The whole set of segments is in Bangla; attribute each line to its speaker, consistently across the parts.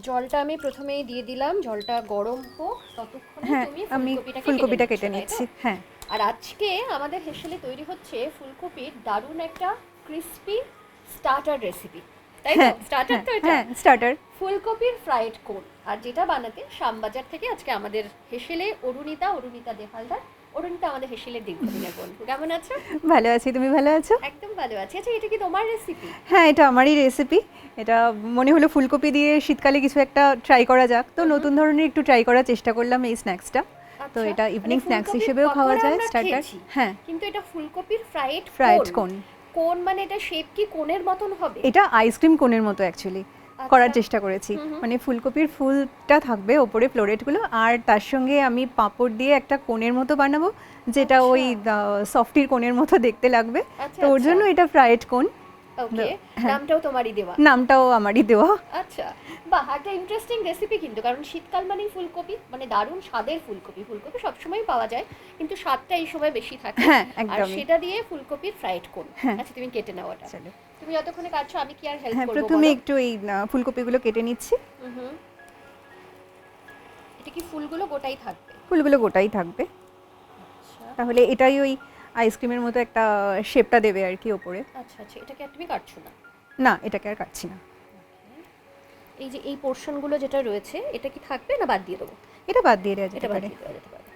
Speaker 1: জলটা আমি প্রথমেই দিয়ে দিলাম জলটা গরম হোক ততক্ষণে
Speaker 2: হ্যাঁ আমি ফুলকপিটা
Speaker 1: কেটে নিচ্ছি
Speaker 2: হ্যাঁ।
Speaker 1: আর আজকে আমাদের হেসেলে তৈরি হচ্ছে ফুলকপির দারুণ একটা ক্রিস্পি স্টার্টার রেসিপি তাই তো?
Speaker 2: হ্যাঁ
Speaker 1: স্টার্টার তো এটা?
Speaker 2: হ্যাঁ স্টার্টার।
Speaker 1: ফুলকপির ফ্রাইড কোন? আর যেটা বানাতে শ্যামবাজার থেকে আজকে আমাদের হেসেলে অরুণিতা অরুণিতা দেহালদার অরুণিতা আমাদের হেসেলের দীর্ঘদিনের বন্ধু। কেমন আছো?
Speaker 2: ভালো আছি তুমি ভালো আছো?
Speaker 1: একদম ভালো আছি। আচ্ছা এটা কি তোমার রেসিপি
Speaker 2: হ্যাঁ এটা আমারই রেসিপি এটা মনে হলো ফুলকপি দিয়ে শীতকালে কিছু একটা ট্রাই করা যাক। তো নতুন ধরনের একটু ট্রাই করার চেষ্টা করলাম এই স্ন্যাক্সটা তো
Speaker 1: আচ্ছা,
Speaker 2: এটা
Speaker 1: মানে
Speaker 2: ইভিনিং স্ন্যাক্স হিসেবেও খাওয়া যায় স্টার্টার হ্যাঁ।
Speaker 1: কিন্তু এটা ফুলকপির ফ্রাইড
Speaker 2: ফ্রাইড কোন
Speaker 1: কোন মানে এটা শেপ কি কোনের মতন হবে?
Speaker 2: এটা আইসক্রিম কোনের মতো অ্যাকচুয়ালি করার
Speaker 1: আচ্ছা।
Speaker 2: চেষ্টা করেছি। মানে ফুলকপির ফুলটা থাকবে ওপরে ফ্লোরেটগুলো আর তার সঙ্গে আমি পাঁপড় দিয়ে একটা কোণের মতো বানাবো যেটা
Speaker 1: আচ্ছা।
Speaker 2: ওই সফটির কোণের মতো দেখতে লাগবে।
Speaker 1: আচ্ছা,
Speaker 2: তো ওর। জন্য এটা ফ্রাইড
Speaker 1: ওকে
Speaker 2: হ্যাঁ।
Speaker 1: নামটাও তোমারই দেওয়া।
Speaker 2: নামটাও আমারই দেওয়া।
Speaker 1: আচ্ছা। বাহ একটা ইন্টারেস্টিং রেসিপি কিন্তু কারণ শীতকাল মানেই ফুলকপি মানে দারুণ স্বাদের ফুলকপি। ফুলকপি সবসময় পাওয়া যায় কিন্তু স্বাদটা এই সময় বেশি থাকে।
Speaker 2: হ্যাঁ,
Speaker 1: আর সেটা দিয়ে ফুলকপির ফ্রাইড কোন
Speaker 2: হ্যাঁ।
Speaker 1: আচ্ছা তুমি কেটে নাও ওটা। তুমি যতক্ষণে কাটছো আমি কি আর হেল্প
Speaker 2: হ্যাঁ প্রথমে একটু এই ফুলকপিগুলো কেটে নিচ্ছি।
Speaker 1: এটা কি ফুলগুলো গোটাই থাকবে?
Speaker 2: ফুলগুলো গোটাই থাকবে।
Speaker 1: আচ্ছা।
Speaker 2: তাহলে এটাই ওই আইসক্রিমের মতো একটা শেপটা দেবে আর কি ওপরে।
Speaker 1: আচ্ছা আচ্ছা এটাকে তুমি কাটছো না?
Speaker 2: না এটাকে আর কাটছি না।
Speaker 1: এই যে এই পোর্শনগুলো যেটা রয়েছে এটা কি থাকবে না বাদ দিয়ে দেবো?
Speaker 2: এটা বাদ দিয়ে দেওয়া
Speaker 1: এটা
Speaker 2: যেতে পারে।
Speaker 1: দেওয়া যেতে পারে।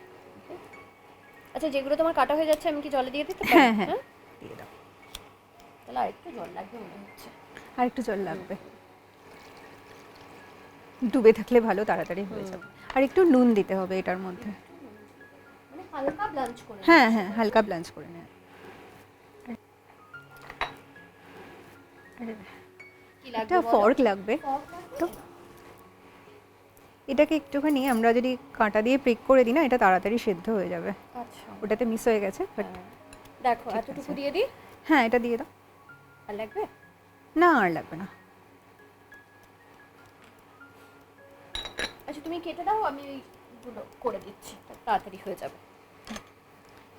Speaker 1: আচ্ছা যেগুলো তোমার কাটা হয়ে যাচ্ছে আমি কি জলে দিয়ে দিতে পারি?
Speaker 2: হ্যাঁ। হ্যাঁ? দিয়ে দাও।
Speaker 1: তাহলে আরেকটু জল লাগবে মনে হচ্ছে।
Speaker 2: আর একটু জল লাগবে। ডুবে থাকলে ভালো তাড়াতাড়ি হয়ে যাবে। আর একটু নুন দিতে হবে এটার মধ্যে।
Speaker 1: মানে হালকা ব্লাঞ্চ করে
Speaker 2: হ্যাঁ হ্যাঁ হালকা ব্লাঞ্চ করে নেয় একটা ফর্ক লাগবে। তো এটাকে একটুখানি আমরা যদি কাঁটা দিয়ে প্রিক করে দিই না এটা তাড়াতাড়ি সেদ্ধ হয়ে যাবে।
Speaker 1: আচ্ছা।
Speaker 2: ওটাতে মিস হয়ে গেছে বাট
Speaker 1: হ্যাঁ। দেখো এতটুকু দিয়ে দিই।
Speaker 2: হ্যাঁ এটা দিয়ে দাও।
Speaker 1: আর লাগবে?
Speaker 2: না আর লাগবে না।
Speaker 1: আচ্ছা তুমি কেটে দাও আমি ওইগুলো করে দিচ্ছি। তাড়াতাড়ি হয়ে যাবে।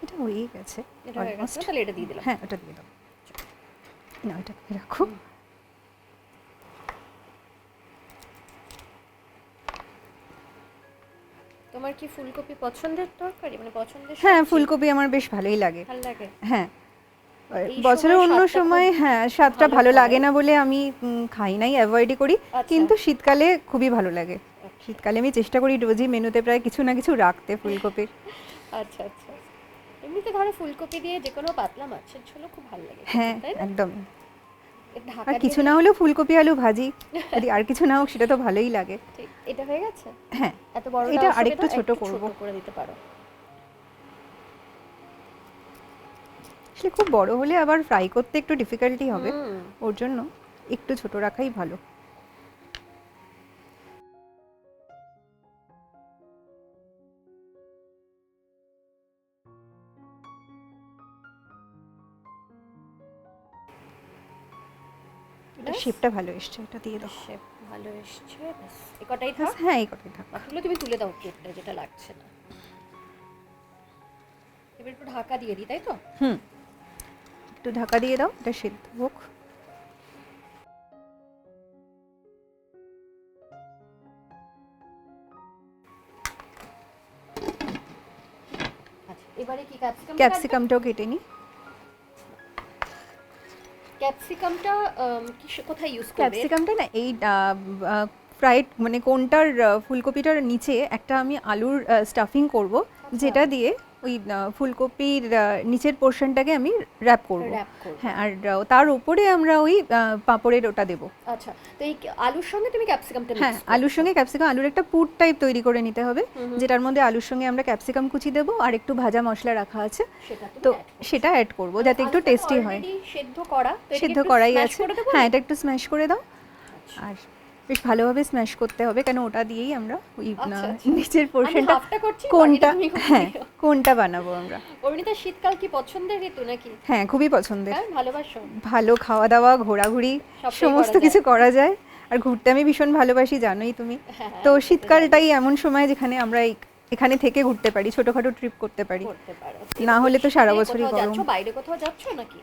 Speaker 2: এটা হয়েই গেছে।
Speaker 1: এটা হয়ে গেছে তাহলে এটা দিয়ে দিলাম।
Speaker 2: হ্যাঁ ওটা দিয়ে দাও। না ওটা রাখো।
Speaker 1: তোমার কি ফুলকপি পছন্দের তরকারি? মানে পছন্দের
Speaker 2: হ্যাঁ ফুলকপি আমার বেশ ভালোই লাগে।
Speaker 1: ভালো লাগে?
Speaker 2: হ্যাঁ। বছরের অন্য সময় হ্যাঁ স্বাদটা
Speaker 1: ভালো
Speaker 2: লাগে। না বলে আমি খাই নাই অ্যাভয়েডই করি।
Speaker 1: আচ্ছা।
Speaker 2: কিন্তু শীতকালে খুবই ভালো লাগে।
Speaker 1: আচ্ছা।
Speaker 2: শীতকালে আমি চেষ্টা করি রোজই মেনুতে প্রায় কিছু না কিছু রাখতে ফুলকপির।
Speaker 1: আচ্ছা আচ্ছা। এমনিতে ধরো ফুলকপি দিয়ে যে কোনো পাতলা মাছের ঝোলও খুব ভালো লাগে
Speaker 2: হ্যাঁ একদম। আর কিছু না হলেও ফুলকপি আলু ভাজি যদি আর কিছু না হোক সেটা তো ভালোই লাগে।
Speaker 1: ঠিক এটা হয়ে গেছে?
Speaker 2: হ্যাঁ
Speaker 1: এত বড়
Speaker 2: এটা আরেকটু ছোট করব।
Speaker 1: করে দিতে পারো।
Speaker 2: আসলে খুব বড় হলে আবার ফ্রাই করতে একটু ডিফিকাল্টি হবে। ওর জন্য একটু ছোট রাখাই ভালো। শেপটা ভালো এসছে এটা দিয়ে দাও।
Speaker 1: শেপ ভালো এসছে ব্যাস। এ কটাই থাক
Speaker 2: হ্যাঁ এই কথাই থাক
Speaker 1: বাকিগুলো তুমি তুলে দাও কেকটা যেটা লাগছে না। এবার একটু ঢাকা দিয়ে দিই তাই তো?
Speaker 2: হুম। একটু ঢাকা দিয়ে দাও এটা সিদ্ধ হোক।
Speaker 1: আচ্ছা এবারে কি ক্যাপসিকাম
Speaker 2: ক্যাপসিকামটাও কেটে নিই।
Speaker 1: ক্যাপসিকামটা কি কোথায় ইউজ করবে?
Speaker 2: ক্যাপসিকামটা না এই ফ্রাইড মানে কোনটার ফুলকপিটার নিচে একটা আমি আলুর স্টাফিং করব যেটা দিয়ে ওই ফুলকপির নিচের পোর্শনটাকে আমি র্যাপ করব। হ্যাঁ আর তার উপরে আমরা ওই পাঁপড়ের ওটা দেব।
Speaker 1: আচ্ছা তো এই আলুর সঙ্গে তুমি ক্যাপসিকামটা
Speaker 2: হ্যাঁ আলুর সঙ্গে ক্যাপসিকাম আলুর একটা পুর টাইপ তৈরি করে নিতে হবে। যেটার মধ্যে আলুর সঙ্গে আমরা ক্যাপসিকাম কুচি দেবো আর একটু ভাজা মশলা রাখা আছে। তো সেটা অ্যাড করব যাতে একটু টেস্টি হয়।
Speaker 1: সেদ্ধ করা
Speaker 2: সিদ্ধ করাই আছে। হ্যাঁ এটা একটু স্ম্যাশ করে দাও। আর বেশ ভালোভাবে স্ম্যাশ করতে হবে কেন ওটা দিয়েই আমরা ওই
Speaker 1: আচ্ছা, আচ্ছা।
Speaker 2: নিচের পোর্শনটা কোনটা? হ্যাঁ কোনটা বানাবো আমরা?
Speaker 1: অরুণিতা শীতকাল কি পছন্দের ঋতু নাকি?
Speaker 2: হ্যাঁ খুবই পছন্দের।
Speaker 1: হ্যাঁ ভালোবাসো।
Speaker 2: ভালো খাওয়া দাওয়া ঘোরাঘুরি সমস্ত কিছু করা যায়। আর ঘুরতে আমি ভীষণ ভালোবাসি জানোই তুমি।
Speaker 1: হ্যাঁ,
Speaker 2: তো শীতকালটাই এমন সময় যেখানে আমরা এই- এখানে থেকে ঘুরতে পারি ছোটখাটো ট্রিপ করতে পারি। না হলে তো সারা বছরই গরম।
Speaker 1: বাইরে কোথাও যাচ্ছ নাকি?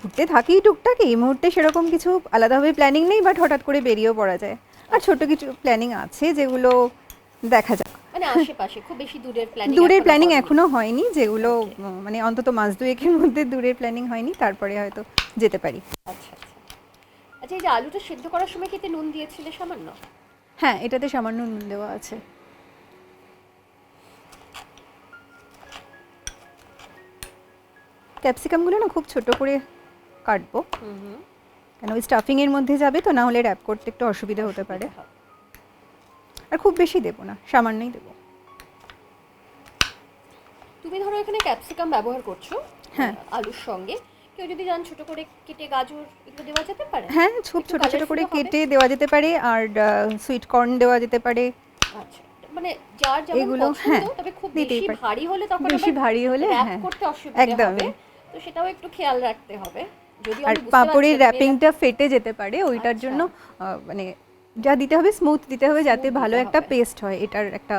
Speaker 2: ঘুরতে থাকি টুকটাক এই মুহূর্তে সেরকম কিছু আলাদাভাবে প্ল্যানিং নেই বাট হঠাৎ করে বেরিয়েও পড়া যায়। আর ছোট কিছু প্ল্যানিং আছে যেগুলো দেখা যাক।
Speaker 1: মানে আশেপাশে খুব বেশি দূরের প্ল্যানিং
Speaker 2: দূরের প্ল্যানিং এখনও হয়নি যেগুলো মানে অন্তত মাস দুয়েকের মধ্যে দূরের প্ল্যানিং হয়নি তারপরে হয়তো যেতে পারি।
Speaker 1: আচ্ছা আচ্ছা। আচ্ছা এই যে আলুটা সেদ্ধ করার সময় কি নুন দিয়েছিলে সামান্য?
Speaker 2: হ্যাঁ এটাতে সামান্য নুন দেওয়া আছে। ক্যাপসিকামগুলো না খুব ছোট করে কাটবো। কেন ওই স্টাফিংয়ের মধ্যে যাবে তো না হলে র্যাপ করতে একটু অসুবিধা হতে পারে। আর খুব বেশি দেবো না সামান্যই দেবো।
Speaker 1: তুমি ধরো এখানে ক্যাপসিকাম ব্যবহার করছ
Speaker 2: হ্যাঁ।
Speaker 1: আলুর সঙ্গে। কেউ যদি যান ছোট করে কেটে গাজর এগুলো দেওয়া যেতে পারে?
Speaker 2: হ্যাঁ খুব ছোট ছোট করে কেটে দেওয়া যেতে পারে আর সুইট কর্ন দেওয়া যেতে পারে।
Speaker 1: আচ্ছা মানে যার যেমন
Speaker 2: এগুলো, হ্যাঁ,
Speaker 1: তবে খুব বেশি ভারী হলে তখন
Speaker 2: বেশি ভারী হলে হ্যাঁ।
Speaker 1: করতে অসুবিধা হবে। তো সেটাও একটু খেয়াল রাখতে হবে। যদি
Speaker 2: আর পাপড়ের র্যাপিংটা ফেটে যেতে পারে ওইটার
Speaker 1: আচ্ছা।
Speaker 2: জন্য মানে যা দিতে হবে স্মুথ দিতে হবে যাতে ভালো একটা পেস্ট হয় এটার একটা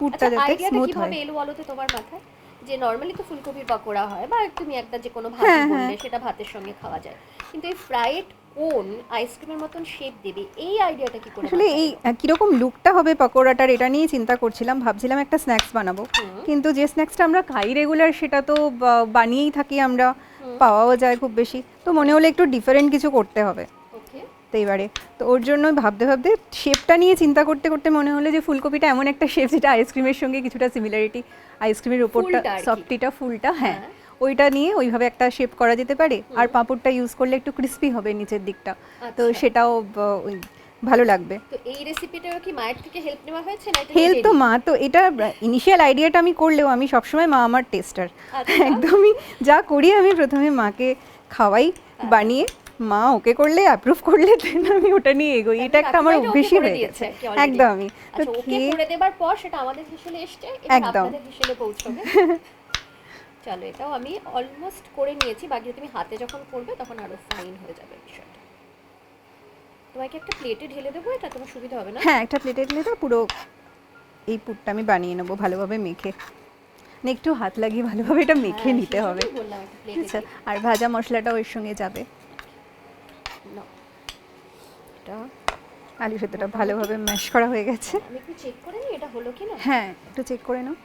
Speaker 2: পুরটা
Speaker 1: আচ্ছা
Speaker 2: যাতে স্মুথ হয়।
Speaker 1: এলো তো তোমার মাথায়? যে নর্মালি তো ফুলকপির পকোড়া হয় বা তুমি একটা যে কোনো
Speaker 2: ভাত
Speaker 1: ভাজি
Speaker 2: হ্যাঁ।
Speaker 1: বললে সেটা ভাতের সঙ্গে খাওয়া যায়। কিন্তু এই ফ্রাইড কোন আইসক্রিমের মতন শেপ দেবে? এই আইডিয়াটা কি করে
Speaker 2: আসলে এই কীরকম লুকটা হবে পকোড়াটার এটা নিয়ে চিন্তা করছিলাম। ভাবছিলাম একটা স্ন্যাক্স বানাবো। কিন্তু যে স্ন্যাক্সটা আমরা খাই রেগুলার সেটা তো বানিয়েই থাকি আমরা। পাওয়াও যায় খুব বেশি। তো মনে হলো একটু ডিফারেন্ট কিছু করতে হবে। তো এবারে তো ওর জন্য ভাবতে ভাবতে শেপটা নিয়ে চিন্তা করতে করতে মনে হলো যে ফুলকপিটা এমন একটা শেপ যেটা আইসক্রিমের সঙ্গে কিছুটা সিমিলারিটি আইসক্রিমের
Speaker 1: কি।
Speaker 2: সফটিটা ফুলটা হ্যাঁ।
Speaker 1: হ্যাঁ।
Speaker 2: ওইটা নিয়ে ওইভাবে একটা শেপ করা যেতে পারে আর পাঁপড়টা ইউজ করলে একটু ক্রিস্পি হবে নিচের দিকটা তো
Speaker 1: আচ্ছা।
Speaker 2: সেটাও ওই ভালো লাগবে
Speaker 1: তো এই রেসিপিটাও কি মায়ের থেকে হেল্প নেওয়া হয়েছে না
Speaker 2: হেল্প তো মা তো এটা ইনিশিয়াল আইডিয়াটা আমি করলেও আমি সবসময় মা আমার টেস্টার
Speaker 1: আচ্ছা।
Speaker 2: একদমই যা করি আমি প্রথমে মাকে খাওয়াই
Speaker 1: হ্যাঁ।
Speaker 2: বানিয়ে মা ওকে করলে অ্যাপ্রুভ করলে দেন আমি ওটা নিয়ে এগোই এটা একটা আমার অভ্যেসই হয়ে গেছে। একদমই তো
Speaker 1: আচ্ছা ওকে করে দেবার পর সেটা আমাদের হিসেলে এসছে এটা
Speaker 2: একদম।
Speaker 1: আপনাদের হিসেলে পৌঁছবে চলো এটাও আমি অলমোস্ট করে নিয়েছি। বাকি তুমি হাতে যখন করবে তখন আরও ফাইন হয়ে যাবে বিষয়টা। তোমাকে একটা প্লেটে ঢেলে দেবো এটা? তোমার সুবিধা হবে না?
Speaker 2: হ্যাঁ একটা প্লেটে দিলে তো পুরো এই পুরটা আমি বানিয়ে নেব ভালোভাবে মেখে। মানে একটু হাত লাগিয়ে ভালোভাবে এটা মেখে
Speaker 1: হ্যাঁ,
Speaker 2: নিতে হবে। আচ্ছা আর ভাজা মশলাটাও এর সঙ্গে যাবে। এটা আলু সেদ্ধটা ভালোভাবে ম্যাশ করা হয়ে গেছে।
Speaker 1: আমি একটু চেক করে নিই এটা হলো কি না
Speaker 2: হ্যাঁ একটু চেক করে নাও।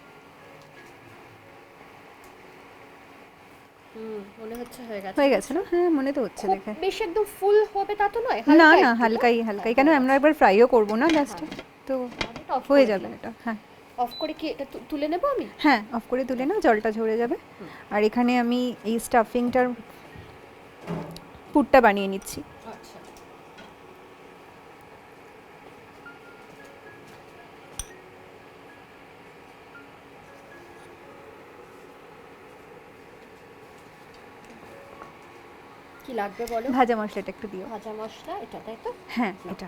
Speaker 1: মনে হচ্ছে হয়ে গেছে।
Speaker 2: হয়ে গেছে না? হ্যাঁ মনে তো হচ্ছে দেখে।
Speaker 1: বেশ একদম ফুল হবে তা তো নয়
Speaker 2: না না হালকাই। হালকাই
Speaker 1: হ্যাঁ,
Speaker 2: কেন আমরা একবার ফ্রাইও করব না লাস্টে তো
Speaker 1: এটা
Speaker 2: হয়ে যাবে এটা হ্যাঁ।
Speaker 1: অফ করে কি এটা তুলে নেব আমি?
Speaker 2: হ্যাঁ অফ করে তুলে নাও জলটা ঝরে যাবে। আর এখানে আমি এই স্টাফিংটার পুরটা বানিয়ে নিচ্ছি।
Speaker 1: কি লাগবে বলো?
Speaker 2: ভাজা মশলাটা একটু দিও।
Speaker 1: ভাজা মশলা এটা তাই তো?
Speaker 2: হ্যাঁ এটা।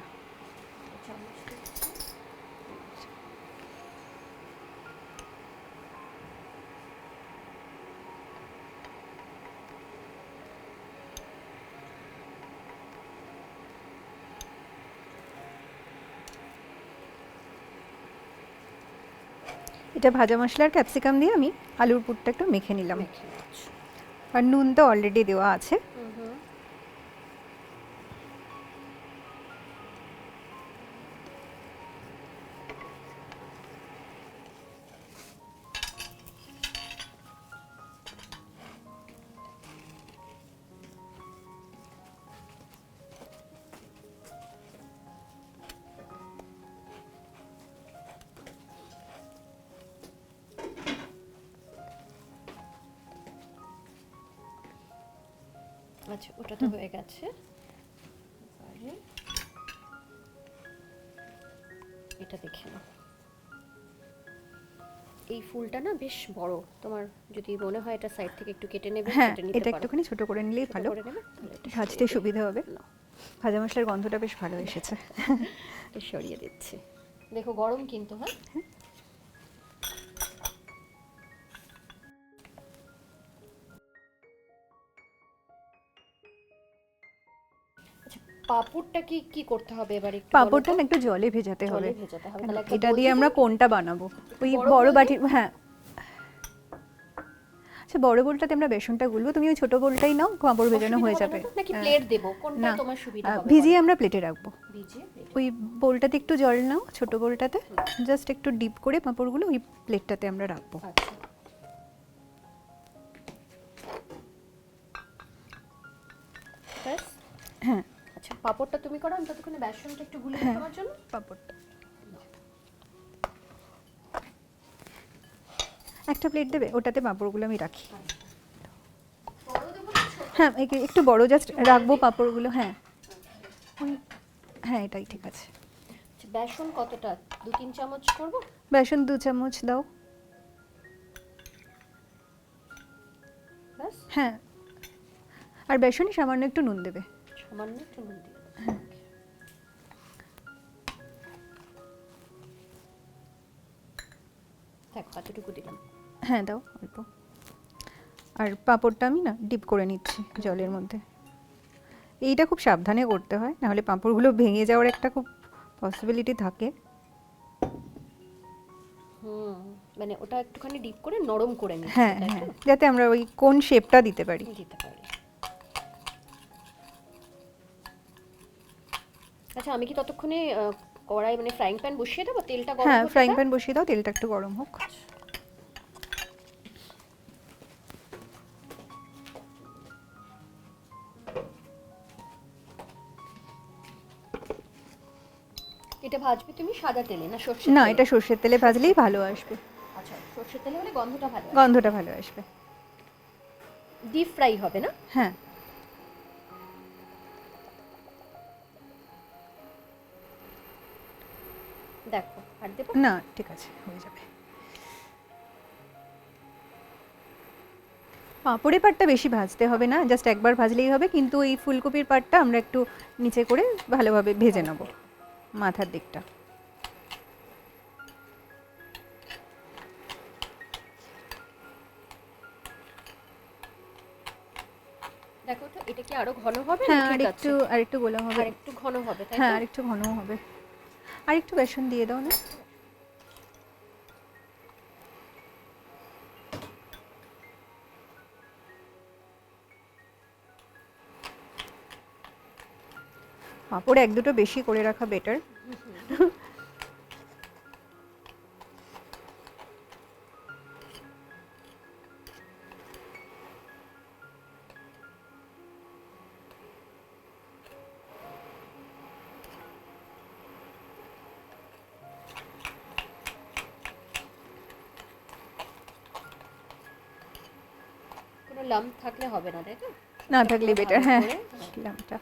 Speaker 2: এটা ভাজা মশলার ক্যাপসিকাম দিয়ে আমি আলুর পুরটা একটু মেখে নিলাম। আর নুন তো অলরেডি দেওয়া আছে।
Speaker 1: আচ্ছা ওটা তো হয়ে গেছে। এটা দেখে নাও। এই ফুলটা না বেশ বড়। তোমার যদি মনে হয় এটা সাইড থেকে একটু কেটে নেবে
Speaker 2: হ্যাঁ এটা একটুখানি ছোট করে নিলেই ভালো। ভাজতে সুবিধা হবে। ভাজা মশলার গন্ধটা বেশ ভালো এসেছে।
Speaker 1: সরিয়ে দিচ্ছি। দেখো গরম কিন্তু হ্যাঁ। পাঁপড়টা কি কি করতে হবে এবার একটু
Speaker 2: পাঁপড়টা? না একটু জলে ভেজাতে হবে।
Speaker 1: ভেজাতে একটা
Speaker 2: এটা দিয়ে আমরা কোনটা বানাবো? ওই
Speaker 1: বড়
Speaker 2: বাটি হ্যাঁ। আচ্ছা বড় বোলটাতে আমরা বেসনটা গুলবো। তুমি ওই ছোট বোলটাই নাও পাপড় ভেজানো হয়ে যাবে।
Speaker 1: নাকি
Speaker 2: হ্যাঁ।
Speaker 1: প্লেট দেবো? কোনটা তোমার সুবিধা হবে?
Speaker 2: ভিজিয়ে আমরা প্লেটে রাখব।
Speaker 1: ভিজিয়ে
Speaker 2: ওই বোলটাতে একটু জল নাও ছোট বোলটাতে। জাস্ট একটু ডিপ করে পাঁপড়গুলো ওই প্লেটটাতে আমরা রাখব।
Speaker 1: আচ্ছা।
Speaker 2: হ্যাঁ।
Speaker 1: পাপড়টা তুমি করো আমি ততক্ষণে বেসনটা একটু গুলে নিই
Speaker 2: হ্যাঁ।
Speaker 1: তোমার জন্য।
Speaker 2: পাঁপড়টা। একটা প্লেট দেবে ওটাতে পাঁপড়গুলো আমি রাখি? হ্যাঁ একে- একটু বড় জাস্ট রাখব পাঁপড়গুলো হ্যাঁ। হ্যাঁ এটাই ঠিক আছে।
Speaker 1: আচ্ছা, বেসন কতটা? দু তিন চামচ করব?
Speaker 2: বেসন দু চামচ দাও। হ্যাঁ। আর বেসনে সামান্য একটু নুন দেবে।
Speaker 1: সামান্য একটু নুন দেবো।
Speaker 2: হ্যাঁ।
Speaker 1: দিলাম।
Speaker 2: হ্যাঁ দাও অল্প। আর পাঁপড়টা আমি না ডিপ করে নিচ্ছি জলের মধ্যে। এইটা খুব সাবধানে করতে হয় নাহলে পাঁপড়গুলো ভেঙে যাওয়ার একটা খুব পসিবিলিটি থাকে।
Speaker 1: হুম মানে ওটা একটুখানি ডিপ করে নরম করে নিচ্ছি
Speaker 2: হ্যাঁ হ্যাঁ যাতে আমরা ওই কোন শেপটা দিতে পারি।
Speaker 1: দিতে পারি। আচ্ছা আমি কি ততক্ষণে কড়াই মানে ফ্রাইং প্যান বসিয়ে দেবো? তেলটা গরম
Speaker 2: হ্যাঁ ফ্রাইং প্যান বসিয়ে দাও তেলটা একটু গরম হোক।
Speaker 1: এটা ভাজবে তুমি সাদা তেলে না সর্ষে
Speaker 2: না এটা সর্ষের তেলে ভাজলেই ভালো আসবে।
Speaker 1: আচ্ছা সর্ষের তেলে হলে গন্ধটা ভালো
Speaker 2: গন্ধটা ভালো আসবে।
Speaker 1: ডিপ ফ্রাই হবে না?
Speaker 2: হ্যাঁ।
Speaker 1: আর দেবো?
Speaker 2: না ঠিক আছে হয়ে যাবে। পাঁপড়ের পাটটা বেশি ভাজতে হবে না জাস্ট একবার ভাজলেই হবে কিন্তু এই ফুলকপির পাটটা আমরা একটু নিচে করে ভালোভাবে ভেজে নেব মাথার দিকটা।
Speaker 1: দেখো তো এটা কি আরও ঘন হবে?
Speaker 2: হ্যাঁ আর একটু আর একটু গোলা হবে।
Speaker 1: আর একটু ঘন হবে তাই
Speaker 2: হ্যাঁ আর একটু ঘনও হবে। আর একটু বেসন দিয়ে দাও না। পাঁপড় এক দুটো বেশি করে রাখা বেটার
Speaker 1: কোনো লাম থাকলে হবে না তাই তো?
Speaker 2: না থাকলে বেটার হ্যাঁ।
Speaker 1: করে,
Speaker 2: লামটা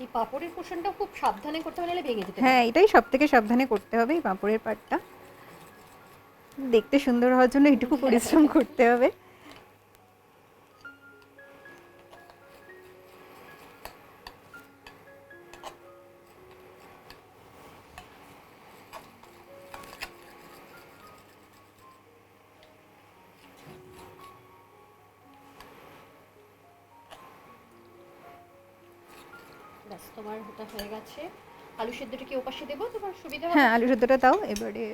Speaker 1: এই পাপড়ের পোষণটা খুব সাবধানে করতে হবে নাহলে ভেঙে যেতে
Speaker 2: হ্যাঁ এটাই সব থেকে সাবধানে করতে হবে এই পাঁপড়ের পাটটা দেখতে সুন্দর হওয়ার জন্য এটুকু পরিশ্রম করতে হবে।
Speaker 1: ব্যাস তোমার ওটা হয়ে গেছে। আলু সেদ্ধটা কি ওপাশে দেবো? তোমার সুবিধা হবে?
Speaker 2: হ্যাঁ আলু সেদ্ধটা দাও এবারে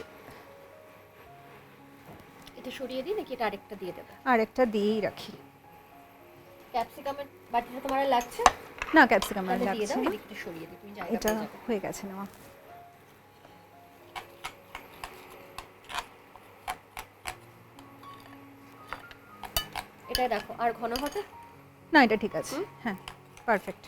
Speaker 1: এটা সরিয়ে দিই নাকি এটা আরেকটা দিয়ে দেবো?
Speaker 2: আর একটা দিয়েই রাখি।
Speaker 1: ক্যাপসিকামের বাটিটা তোমার আর লাগছে?
Speaker 2: না ক্যাপসিকাম আর লাগছে না।
Speaker 1: এদিকটা সরিয়ে দিই তুমি জায়গা
Speaker 2: এটা হয়ে গেছে নেওয়া।
Speaker 1: এটা দেখো আর ঘন হবে?
Speaker 2: না এটা ঠিক আছে। হ্যাঁ পারফেক্ট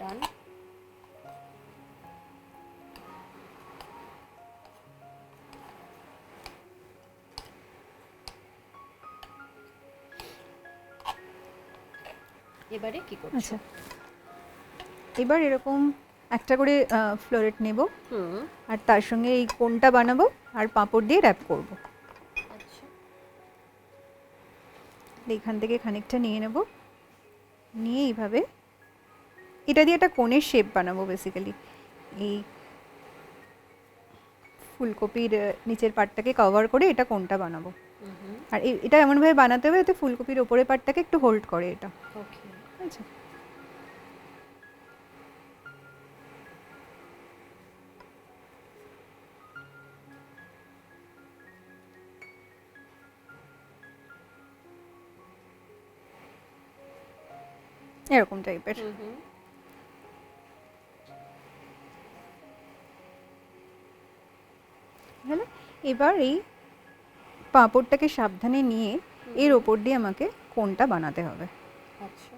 Speaker 1: ডান এবারে কি করছ?
Speaker 2: আচ্ছা। এবার এরকম একটা করে ফ্লোরেট নেব।
Speaker 1: হুম।
Speaker 2: আর তার সঙ্গে এই কোনটা বানাবো আর পাঁপড় দিয়ে র্যাপ করব।
Speaker 1: আচ্ছা।
Speaker 2: এখান থেকে খানিকটা নিয়ে নেব। নিয়ে এইভাবে এটা দিয়ে একটা কোণের শেপ বানাবো বেসিক্যালি এই ফুলকপির নিচের পার্টটাকে কভার করে এটা কোণটা বানাবো। আর এটা এমনভাবে বানাতে হবে যাতে ফুলকপির ওপরের পার্টটাকে একটু হোল্ড করে এটা। আছে এরকম টাইপের এবার এই পাঁপড়টাকে সাবধানে নিয়ে এর ওপর দিয়ে আমাকে কোনটা বানাতে হবে।
Speaker 1: আচ্ছা।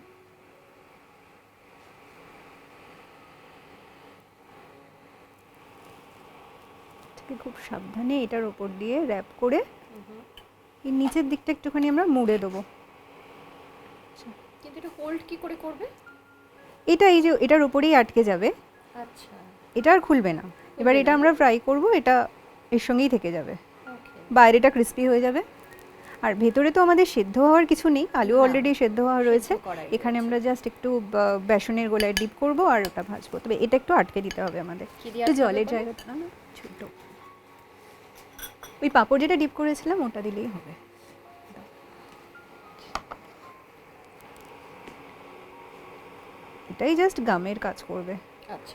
Speaker 2: খুব সাবধানে এটার ওপর দিয়ে র্যাপ করে এই নিচের দিকটা একটুখানি আমরা মুড়ে দেবো।
Speaker 1: কিন্তু এটা হোল্ড কি করে করবে?
Speaker 2: এটা এই যে এটার ওপরেই আটকে যাবে।
Speaker 1: আচ্ছা।
Speaker 2: এটা আর খুলবে না। এবার এটা আমরা ফ্রাই করব এটা এর সঙ্গেই থেকে যাবে। বাইরেটা ক্রিস্পি হয়ে যাবে। আর ভেতরে তো আমাদের সেদ্ধ হওয়ার কিছু নেই আলু অলরেডি সেদ্ধ হওয়া রয়েছে। এখানে আমরা জাস্ট একটু বেসনের গোলায় ডিপ করব আর ওটা ভাজবো। তবে এটা একটু আটকে দিতে হবে আমাদের। জলের না ছোট। ওই পাঁপড় যেটা ডিপ করেছিলাম ওটা দিলেই হবে। এটাই জাস্ট গামের কাজ করবে।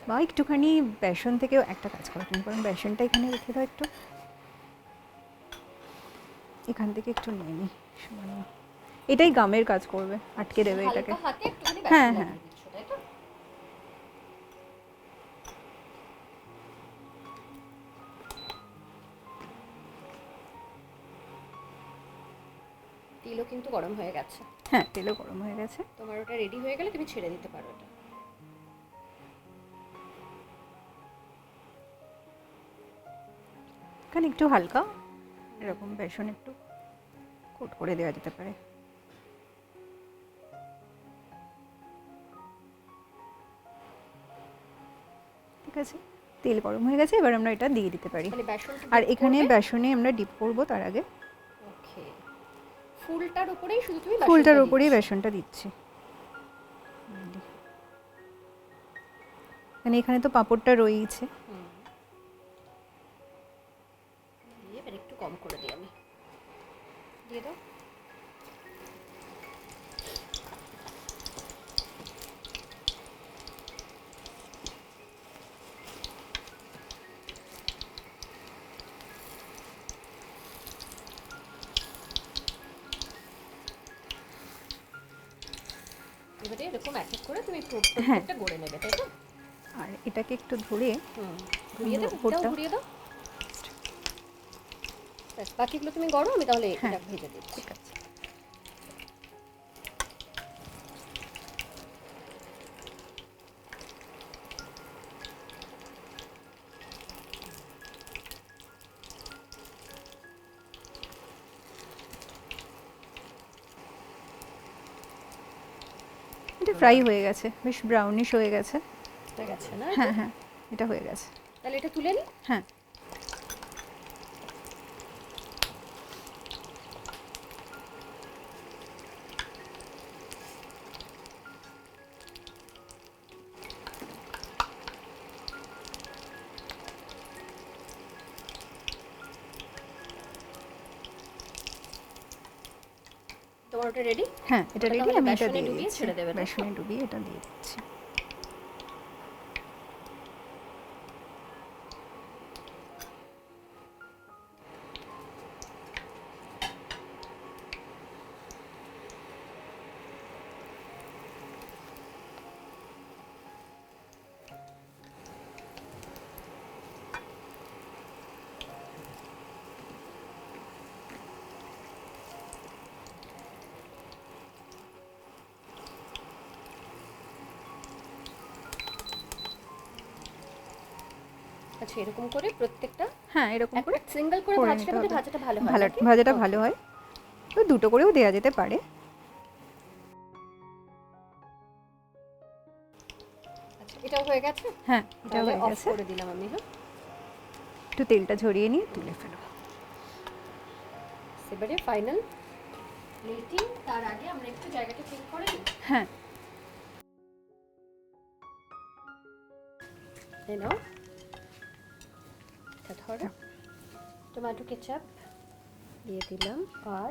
Speaker 2: বা একটুখানি বেসন থেকেও একটা কাজ করো। তুমি কারণ বেসনটা এখানে রেখে দাও একটু। এখান থেকে একটু নিয়ে নিই সামান্য। এটাই গামের কাজ করবে আটকে দেবে এটাকে। হ্যাঁ, হ্যাঁ।
Speaker 1: তেলও কিন্তু গরম হয়ে গেছে।
Speaker 2: হ্যাঁ তেলও গরম হয়ে গেছে।
Speaker 1: তোমার ওটা রেডি হয়ে গেলে তুমি ছেড়ে দিতে পারো এটা।
Speaker 2: এখানে একটু হালকা এরকম বেসন একটু কোট করে দেওয়া যেতে পারে। ঠিক আছে? তেল গরম হয়ে গেছে এবার আমরা এটা দিয়ে দিতে পারি।
Speaker 1: মানে
Speaker 2: আর এখানে বেসনে আমরা ডিপ করব তার আগে।
Speaker 1: ওকে। ফুলটার উপরেই শুধু তুমি
Speaker 2: ফুলটার
Speaker 1: বেসনটা
Speaker 2: উপরেই বেসনটা দিচ্ছি। মানে এখানে তো পাঁপড়টা রয়েছে এটাকে একটু ধরে
Speaker 1: ঘুরিয়ে দাও। ঘুরিয়ে দাও বাকিগুলো তুমি গড়ো আমি তাহলে
Speaker 2: হ্যাঁ।
Speaker 1: এটা ভেজে দিচ্ছি
Speaker 2: ঠিক আছে এটা ফ্রাই হয়ে গেছে বেশ ব্রাউনিশ হয়ে গেছে
Speaker 1: গেছে না?
Speaker 2: হ্যাঁ হ্যাঁ এটা হয়ে গেছে।
Speaker 1: তাহলে এটা তুলে
Speaker 2: হ্যাঁ।
Speaker 1: তোমার ওটা রেডি
Speaker 2: হ্যাঁ এটা রেডি আমি এটা দিয়ে
Speaker 1: ডুবিয়ে
Speaker 2: দিচ্ছি।
Speaker 1: ছেড়ে দেবে?
Speaker 2: বেসনে ডুবিয়ে এটা দিয়ে দিচ্ছি।
Speaker 1: আচ্ছা এরকম করে প্রত্যেকটা
Speaker 2: হ্যাঁ এরকম করে
Speaker 1: সিঙ্গেল করে ভাজটা হলে। ভাজাটা ভালো হয়
Speaker 2: ভালো ভাজাটা ভালো হয়। তো দুটো করেও দেওয়া যেতে পারে।
Speaker 1: আচ্ছা এটাও হয়ে গেছে?
Speaker 2: হ্যাঁ এটা হয়ে গেছে।
Speaker 1: করে দিলাম আমি হ্যাঁ?
Speaker 2: একটু তেলটা ঝরিয়ে নিয়ে তুলে ফেলো।
Speaker 1: এবারে ফাইনাল প্লেটিং তার আগে আমরা একটু জায়গাটা ঠিক করে নিই।
Speaker 2: হ্যাঁ।
Speaker 1: এই নাও। এটা ধরো। টমেটো কেচাপ দিয়ে দিলাম। আর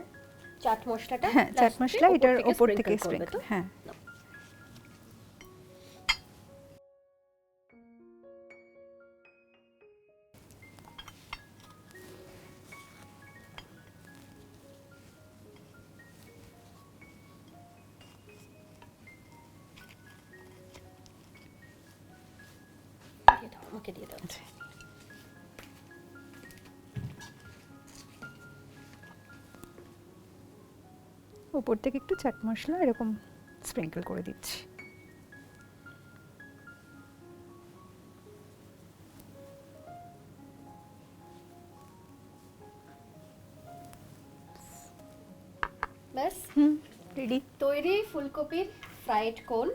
Speaker 1: চাট মশলাটা
Speaker 2: হ্যাঁ চাট মশলা এটার ওপর থেকে স্প্রিঙ্কল হ্যাঁ।
Speaker 1: আমাকে দিয়ে দাও।
Speaker 2: ওপর থেকে একটু চাট মশলা এরকম স্প্রিঙ্কল করে দিচ্ছি।
Speaker 1: ব্যাস।
Speaker 2: হুম রেডি
Speaker 1: তৈরি ফুলকপির ফ্রাইড কোন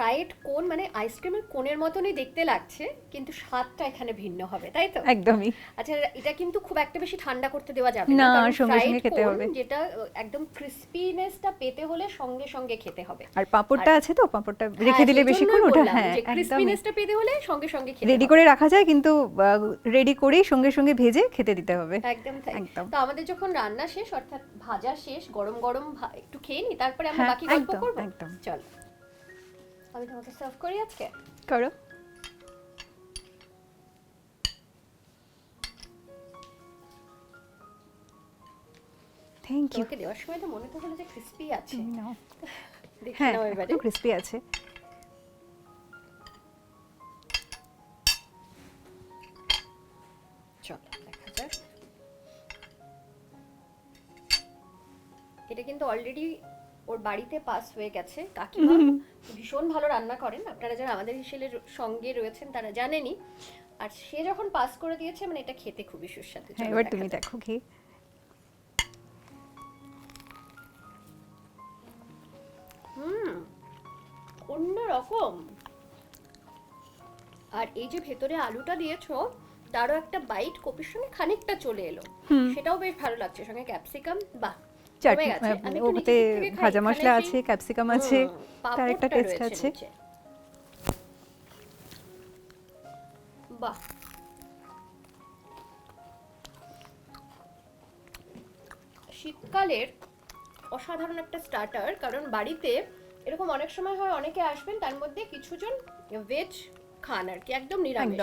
Speaker 1: ফ্রাইড কোন মানে আইসক্রিমের কোনের মতনই দেখতে লাগছে কিন্তু স্বাদটা এখানে ভিন্ন হবে তাই তো?
Speaker 2: একদমই।
Speaker 1: আচ্ছা এটা কিন্তু খুব একটা বেশি ঠান্ডা করতে দেওয়া যাবে
Speaker 2: না, সঙ্গে সঙ্গে খেতে হবে।
Speaker 1: যেটা একদম ক্রিস্পিনেসটা পেতে হলে সঙ্গে সঙ্গে খেতে হবে।
Speaker 2: আর পাঁপড়টা আছে তো? পাঁপড়টা রেখে দিলে বেশিক্ষণ ওটা হ্যাঁ
Speaker 1: ক্রিস্পিনেসটা পেতে হলে সঙ্গে সঙ্গে খেতে
Speaker 2: রেডি করে রাখা যায় কিন্তু রেডি করেই সঙ্গে সঙ্গে ভেজে খেতে দিতে হবে।
Speaker 1: একদম তাই।
Speaker 2: একদম।
Speaker 1: তো আমাদের যখন রান্না শেষ অর্থাৎ ভাজা শেষ গরম গরম একটু খেয়ে নি তারপরে আমরা
Speaker 2: হ্যাঁ,
Speaker 1: বাকি গল্প করব?
Speaker 2: একদম।
Speaker 1: চল। আমি তোমাকে সার্ভ করি আজকে?
Speaker 2: করো। থ্যাংক ইউ
Speaker 1: তোমাকে দেওয়ার সময় তো মনে তো হলো যে ক্রিস্পি আছে। দেখি
Speaker 2: হ্যাঁ একটু ক্রিস্পি আছে।
Speaker 1: চলো দেখা যাক। এটা কিন্তু অলরেডি ওর বাড়িতে পাস হয়ে গেছে কাকিমা। ভীষণ ভালো রান্না করেন। আপনারা যারা আমাদের হিসেলের সঙ্গে রয়েছেন তারা জানেনই। আর সে যখন পাস করে দিয়েছে মানে এটা খেতে খুবই সুস্বাদু।
Speaker 2: হ্যাঁ এবার তুমি দেখো
Speaker 1: হুম অন্য রকম। আর এই যে ভেতরে আলুটা দিয়েছ তারও একটা বাইট কপির সঙ্গে খানিকটা চলে এলো। সেটাও বেশ ভালো লাগছে। সঙ্গে ক্যাপসিকাম বাহ
Speaker 2: চাটনি ওতে ভাজা মশলা আছে ক্যাপসিকাম আছে তার একটা টেস্ট আছে।
Speaker 1: বাহ। শীতকালের অসাধারণ একটা স্টার্টার কারণ বাড়িতে এরকম অনেক সময় হয় অনেকে আসবেন তার মধ্যে কিছুজন ভেজ খান আর কি একদম নিরামিষ।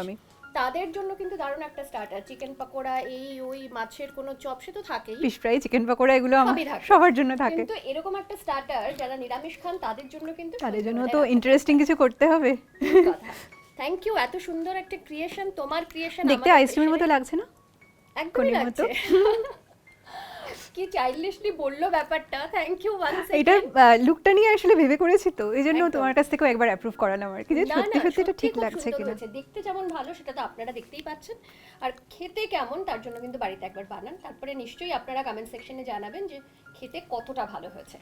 Speaker 1: তাদের জন্য কিন্তু দারুণ একটা স্টার্টার চিকেন পকোড়া এই ওই মাছের কোনো চপ সে তো থাকেই।
Speaker 2: ফিশ ফ্রাই চিকেন পকোড়া এগুলো আমার সবার জন্য থাকে।
Speaker 1: কিন্তু এরকম একটা স্টার্টার যারা নিরামিষ খান তাদের জন্য কিন্তু
Speaker 2: তাদের জন্য তো ইন্টারেস্টিং কিছু করতে হবে।
Speaker 1: থ্যাংক ইউ এত সুন্দর একটা ক্রিয়েশন তোমার ক্রিয়েশন
Speaker 2: দেখতে আইসক্রিমের মতো লাগছে না?
Speaker 1: একদমই লাগছে। কি চাইল্ডলিশলি বলল ব্যাপারটা? থ্যাংক ইউ ওয়ান্স
Speaker 2: এটা লুকটা নিয়ে আসলে ভেবে করেছি তো এই জন্য তোমার কাছ থেকেও একবার অ্যাপ্রুভ করালাম আর কি যে সত্যি সত্যি এটা ঠিক লাগছে কিনা।
Speaker 1: দেখতে যেমন ভালো সেটা তো আপনারা দেখতেই পাচ্ছেন। আর খেতে কেমন তার জন্য কিন্তু বাড়িতে একবার বানান। তারপরে নিশ্চয়ই আপনারা কমেন্ট সেকশনে জানাবেন যে খেতে কতটা ভালো হয়েছে।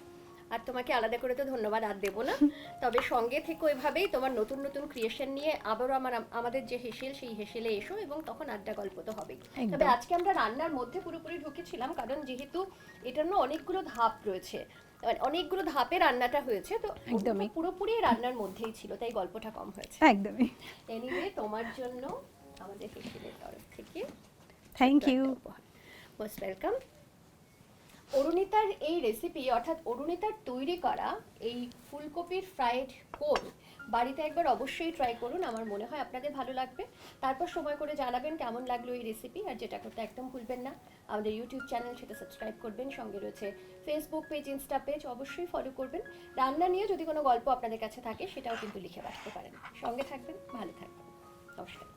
Speaker 1: আর তোমাকে আলাদা করে তো ধন্যবাদ আর দেবো না। তবে সঙ্গে থেকে ওইভাবেই তোমার নতুন নতুন ক্রিয়েশন নিয়ে আবারও আমার আমাদের যে হেসেল সেই হেসেলে এসো এবং তখন আড্ডা গল্প তো হবেই। তবে আজকে আমরা রান্নার মধ্যে পুরোপুরি ঢুকেছিলাম কারণ যেহেতু এটার না অনেকগুলো ধাপ রয়েছে মানে অনেকগুলো ধাপে রান্নাটা হয়েছে তো
Speaker 2: একদমই।
Speaker 1: পুরোপুরি রান্নার মধ্যেই ছিল তাই গল্পটা কম হয়েছে।
Speaker 2: একদমই।
Speaker 1: এনিওয়ে তোমার জন্য আমাদের হেসেলের তরফ থেকে
Speaker 2: থ্যাংক ইউ
Speaker 1: মোস্ট ওয়েলকাম অরুণিতার এই রেসিপি অর্থাৎ অরুণিতার তৈরি করা এই ফুলকপির ফ্রাইড কোন, বাড়িতে একবার অবশ্যই ট্রাই করুন, আমার মনে হয় আপনাদের ভালো লাগবে। তারপর সময় করে জানাবেন কেমন লাগল এই রেসিপি আর যেটা করতে একদম ভুলবেন না। আমাদের ইউটিউব চ্যানেল সেটা সাবস্ক্রাইব করবেন, সঙ্গে রয়েছে ফেসবুক পেজ ইনস্টা পেজ অবশ্যই ফলো করবেন। রান্না নিয়ে যদি কোনো গল্প আপনাদের কাছে থাকে, সেটাও কিন্তু লিখে রাখতে পারেন। সঙ্গে থাকবেন, ভালো থাকবেন। নমস্কার।